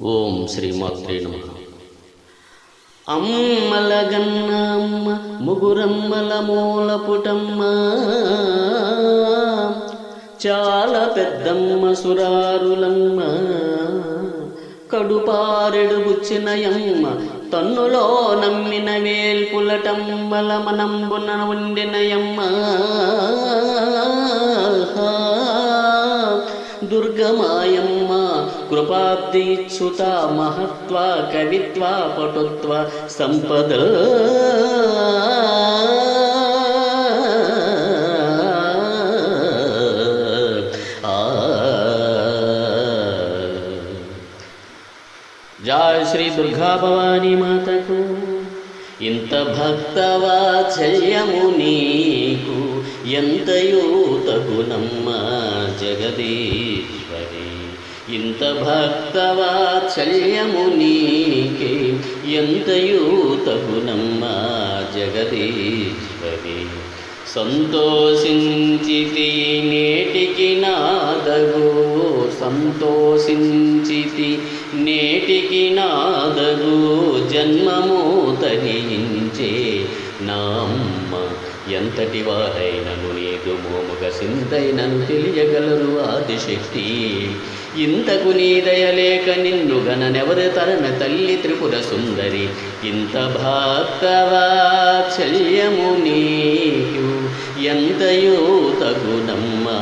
ఓం శ్రీమాత్రే నమ. అమ్మల గన్నమ్మ ముగురమ్మల మూల పుటమ్మ చాలా పెద్దమ్మ సురారులమ్మ కడుపారెడు బుచ్చినయమ్మ తన్నులో నమ్మిన వేల్పులటమ్మల మనంబున ఉండినయమ్మ దుర్గమాయమ్మ కృపాబ్దీచ్యుత మహత్వ కవిత్వ పటుత్వ సంపద. జయ శ్రీ దుర్గా భవానీ మాతకు. ఇంత భక్తవాచయము నీకు. ఎంతయో తగునమ్మ జగదీశ్వరి. ఇంత భక్తవాత్సల్యము నీకే ఎంతయో తగునమ్మ జగదీశ్వరి. సంతోషించితి నేటికి నాదగు సంతోషించితి నేటికి నాదగు జన్మము నామ్మ ఎంతటి వారైనను నీదు మోముగ సింతైనను తెలియగలరు ఆదిశక్తి. ఇంతకు నీ దయలేక నిన్ను గననెవరు తరణ తల్లి త్రిపుర సుందరి. ఇంత భక్తవాత్సల్యము నీయు ఎంతయో తగునమ్మా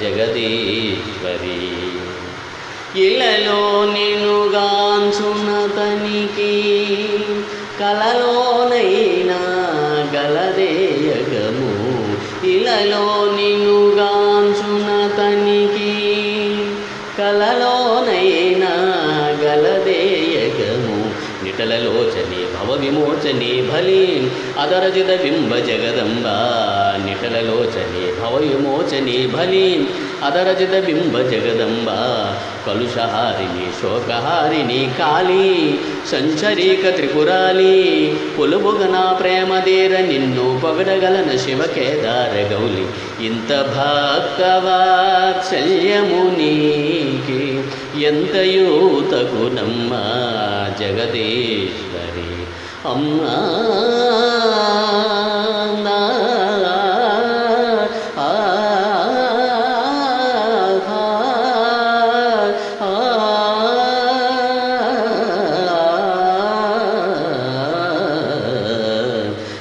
జగదీశ్వరి. ఇలలో నినుగాంచునతనికి కలలో ఇలలో నినుగాంచునతనికి కలలోనైనా గలదేయగము. నిటలలోచని భవ విమోచని బలి. అదరజిత బింబ జగదంబ. నిటలలోచని భవ విమోచని బలి. అదరజిత బింబ జగదంబ కలుషహారిణి శోకహారిణి కాళీ సంచరీక త్రిపురాలి పులుబుగన ప్రేమదేర నిన్ను పొగడగలన శివ కేదార గౌలి ఇంత భక్తవాత్సల్యము నీకి ఎంతయో తగునమ్మ జగదీశ్వరి. అమ్మా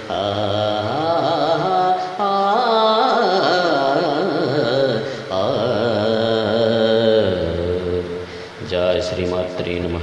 ఆ, ఆ, ఆ. జయ శ్రీమాత్రే నమ